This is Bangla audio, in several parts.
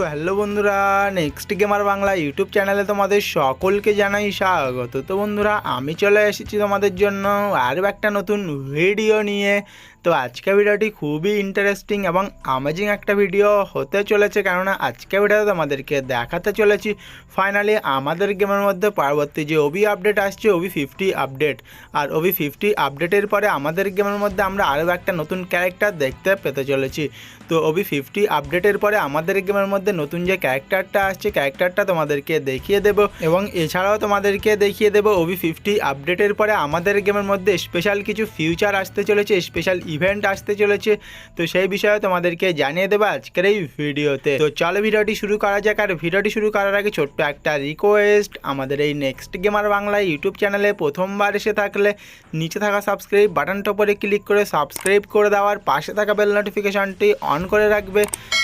সো হ্যালো বন্ধুরা নেক্সট গেমার বাংলা ইউটিউব চ্যানেলে তোমাদের সকলকে জানাই স্বাগত। তো বন্ধুরা, আমি চলে এসেছি তোমাদের জন্য আরও একটা নতুন ভিডিও নিয়ে। তো আজকে ভিডিওটি খুবই ইন্টারেস্টিং এবং অ্যামেজিং একটা ভিডিও হতে চলেছে, কেননা আজকে ভিডিওতে তোমাদেরকে দেখাতে চলেছি। ফাইনালি আমাদের গেমের মধ্যে পরবর্তী যে ওবি আপডেট আসছে ওবি ফিফটি আপডেট আর ওবি ফিফটি আপডেটের পরে আমাদের গেমের মধ্যে আমরা আরও একটা নতুন ক্যারেক্টার দেখতে পেতে চলেছি। তো ওবি ফিফটি আপডেটের পরে আমাদের গেমের মধ্যে নতুন যে ক্যারেক্টারটা আসছে ক্যারেক্টারটা তোমাদেরকে দেখিয়ে দেবো। এবং এছাড়াও তোমাদেরকে দেখিয়ে দেবো ওবি ফিফটি আপডেটের পরে আমাদের গেমের মধ্যে স্পেশাল কিছু ফিউচার আসতে চলেছে স্পেশাল ইভেন্ট আসতে চলেছে। তো সেই বিষয়ে তোমাদেরকে জানিয়ে দেবো আজকের এই ভিডিওতে। তো চলো ভিডিওটি শুরু করা যাক। আর ভিডিওটি শুরু করার আগে ছোট্ট একটা রিকোয়েস্ট আমাদের এই নেক্সট গেমার বাংলা ইউটিউব চ্যানেলে প্রথমবার এসে থাকলে নিচে থাকা সাবস্ক্রাইব বাটনটা উপরে ক্লিক করে সাবস্ক্রাইব করে দেওয়ার পাশে থাকা বেল নোটিফিকেশনটি অন করে রাখবে।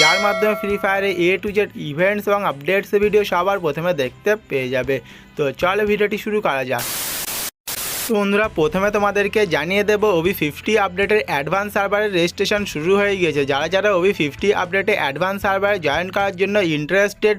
যার মাধ্যমে ফ্রি ফায়ারে এ টু জেড ইভেন্টস এবং আপডেটস ভিডিও সবার প্রথমে দেখতে পেয়ে যাবে। তো চলো ভিডিওটি শুরু করা যাক। তো বন্ধুরা, প্রথমে তোমাদেরকে জানিয়ে দেবো, ওবি ফিফটি আপডেটের অ্যাডভান্স সার্ভারের রেজিস্ট্রেশন শুরু হয়ে গিয়েছে। যারা যারা ওবি ফিফটি আপডেটে অ্যাডভান্স সার্ভারে জয়েন করার জন্য ইন্টারেস্টেড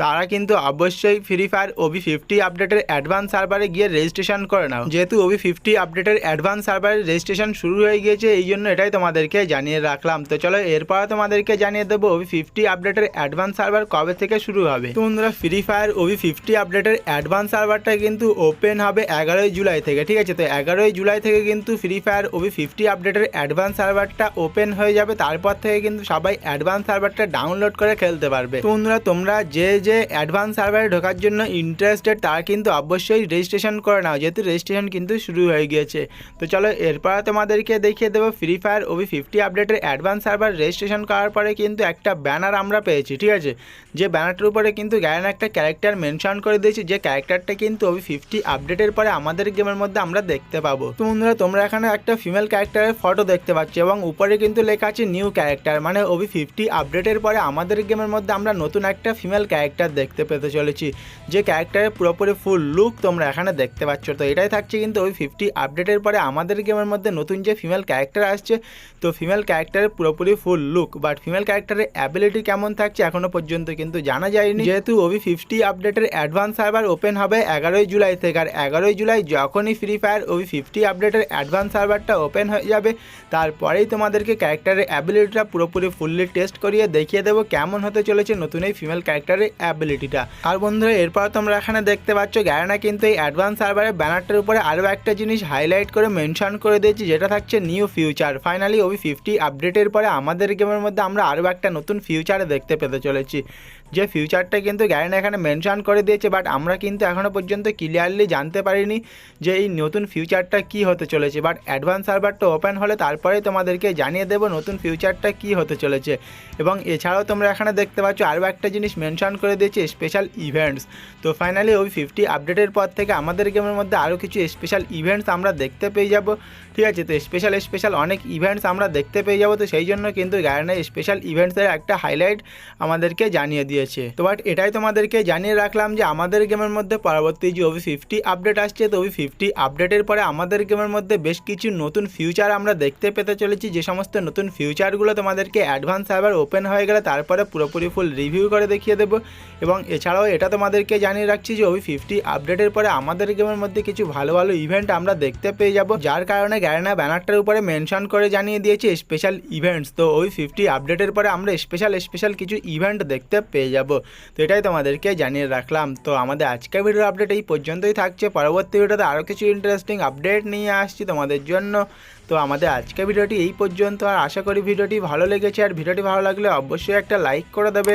তারা কিন্তু অবশ্যই ফ্রি ফায়ার ওবি ফিফটি আপডেটের অ্যাডভান্স সার্ভারে গিয়ে রেজিস্ট্রেশন করে নাও। যেহেতু ওবি ফিফটি আপডেটের অ্যাডভান্স সার্ভারে রেজিস্ট্রেশন শুরু হয়ে গিয়েছে, এই জন্য এটাই তোমাদেরকে জানিয়ে রাখলাম। তো চলো, এরপর তোমাদেরকে জানিয়ে দেবো ওবি ফিফটি আপডেটের অ্যাডভান্স সার্ভার কবে থেকে শুরু হবে। তো বন্ধুরা ফ্রি ফায়ার ওবি ফিফটি আপডেটের অ্যাডভান্স সার্ভারটা কিন্তু ওপেন হবে এগারোই জুলাই থেকে, ঠিক আছে? তো এগারোই জুলাই থেকে কিন্তু ফ্রি ফায়ার ওবি ফিফটি আপডেটের অ্যাডভান্স সার্ভারটা ওপেন হয়ে যাবে। তারপর থেকে কিন্তু সবাই অ্যাডভান্স সার্ভারটা ডাউনলোড করে খেলতে পারবে। তো বন্ধুরা, তোমরা যে যে অ্যাডভান্স সার্ভারে ঢোকার জন্য ইন্টারেস্টেড তারা কিন্তু অবশ্যই রেজিস্ট্রেশন করে নাও। যেহেতু রেজিস্ট্রেশন কিন্তু শুরু হয়ে গিয়েছে। তো চলো, এরপর তোমাদেরকে দেখিয়ে দেবো ফ্রি ফায়ার ওবি ফিফটি আপডেটের অ্যাডভান্স সার্ভার রেজিস্ট্রেশন করার পরে কিন্তু একটা ব্যানার আমরা পেয়েছি, ঠিক আছে? যে ব্যানারটার উপরে কিন্তু গ্যারেন একটা ক্যারেক্টার মেনশন করে দিয়েছি। যে ক্যারেক্টারটা কিন্তু ওবি ফিফটি আপডেটের পরে আমাদের গেমের মধ্যে আমরা দেখতে পাবো। তো বন্ধুরা, তোমরা এখানে একটা ফিমেল ক্যারেক্টারের ফটো দেখতে পাচ্ছ এবং উপরে কিন্তু লেখা আছে নিউ ক্যারেক্টার মানে ওবি ফিফটি আপডেটের পরে আমাদের গেমের মধ্যে আমরা নতুন একটা ফিমেল ক্যারেক্টার দেখতে পেতে চলেছি। যে ক্যারেক্টারের পুরোপুরি ফুল লুক তোমরা এখানে দেখতে পাচ্ছ। তো এটাই থাকছে কিন্তু ওই ফিফটি আপডেটের পরে আমাদের গেমের মধ্যে নতুন যে ফিমেল ক্যারেক্টার আসছে, তো ফিমেল ক্যারেক্টারের পুরোপুরি ফুল লুক বাট ফিমেল ক্যারেক্টারের অ্যাবিলিটি কেমন থাকছে এখনও পর্যন্ত কিন্তু জানা যায়নি। যেহেতু ওবি ফিফটি আপডেটের অ্যাডভান্স সার্ভার ওপেন হবে এগারোই জুলাই থেকে, আর এগারোই জুলাই যখনই ফ্রি ফায়ার ওবি ফিফটি আপডেটের অ্যাডভান্স সার্ভারটা ওপেন হয়ে যাবে, তারপরেই তোমাদেরকে ক্যারেক্টারের অ্যাবিলিটিটা পুরোপুরি ফুললি টেস্ট করিয়ে দেখিয়ে দেবো কেমন হতে চলেছে নতুন এই ফিমেল ক্যারেক্টারের অ্যাবিলিটিটা আর বন্ধুরা, এরপর তোমরা এখানে দেখতে পাচ্ছ গ্যারানা কিন্তু এই অ্যাডভান্স সার্ভারের ব্যানারটার উপরে আরও একটা জিনিস হাইলাইট করে মেনশন করে দিয়েছি, যেটা থাকছে নিউ ফিউচার ফাইনালি ওই ফিফটি আপডেটের পরে আমাদের গেমের মধ্যে আমরা আরও একটা নতুন ফিউচার দেখতে পেতে চলেছি। যে ফিউচারটা কিন্তু গ্যারেন এখানে মেনশন করে দিয়েছে বাট আমরা কিন্তু এখনও পর্যন্ত ক্লিয়ারলি জানতে পারিনি যে এই নতুন ফিউচারটা কি হতে চলেছে। বাট অ্যাডভান্স সার্ভারটা ওপেন হলে তারপরে তোমাদেরকে জানিয়ে দেবো নতুন ফিউচারটা কি হতে চলেছে। এবং এছাড়াও তোমরা এখানে দেখতে পাচ্ছ, আরও একটা জিনিস মেনশন করে দিয়েছে স্পেশাল ইভেন্টস তো ফাইনালি ওই ফিফটি আপডেটের পর থেকে আমাদের গেমের মধ্যে আরও কিছু স্পেশাল ইভেন্টস আমরা দেখতে পেয়ে যাব। ঠিক আছে, তো স্পেশাল স্পেশাল অনেক ইভেন্টস আমরা দেখতে পেয়ে যাব। তো সেই জন্য কিন্তু গ্যারেনের স্পেশাল ইভেন্টসের একটা হাইলাইট আমাদেরকে জানিয়ে দিয়েছে। তো বাট এটাই তোমাদেরকে জানিয়ে রাখলাম যে আমাদের গেমের মধ্যে পরবর্তী যে ওবি ফিফটি আপডেট আসছে, তো ওই ফিফটি আপডেটের পরে আমাদের গেমের মধ্যে বেশ কিছু নতুন ফিউচার আমরা দেখতে পেতে চলেছি। যে সমস্ত নতুন ফিউচারগুলো তোমাদেরকে অ্যাডভান্স সার্ভার ওপেন হয়ে গেলে তারপরে পুরোপুরি ফুল রিভিউ করে দেখিয়ে দেবো। এবং এছাড়াও এটা তোমাদেরকে জানিয়ে রাখছি যে ওই ফিফটি আপডেটের পরে আমাদের গেমের মধ্যে কিছু ভালো ভালো ইভেন্ট আমরা দেখতে পেয়ে যাব, যার কারণে গ্যারেনা ব্যানারটার উপরে মেনশন করে জানিয়ে দিয়েছে স্পেশাল ইভেন্টস তো ওই ফিফটি আপডেটের পরে আমরা স্পেশাল স্পেশাল কিছু ইভেন্ট দেখতে পেয়ে যাব। তো এটাই তোমাদেরকে জানিয়ে রাখলাম। তো আমাদের আজকের ভিডিওর আপডেট এই পর্যন্তই থাকছে। পরবর্তী ভিডিওতে আরও কিছু ইন্টারেস্টিং আপডেট নিয়ে আসছি তোমাদের জন্য। তো আমাদের আজকের ভিডিওটি এই পর্যন্ত। আর আশা করি ভিডিওটি ভালো লেগেছে। আর ভিডিওটি ভালো লাগলে অবশ্যই একটা লাইক করে দেবে।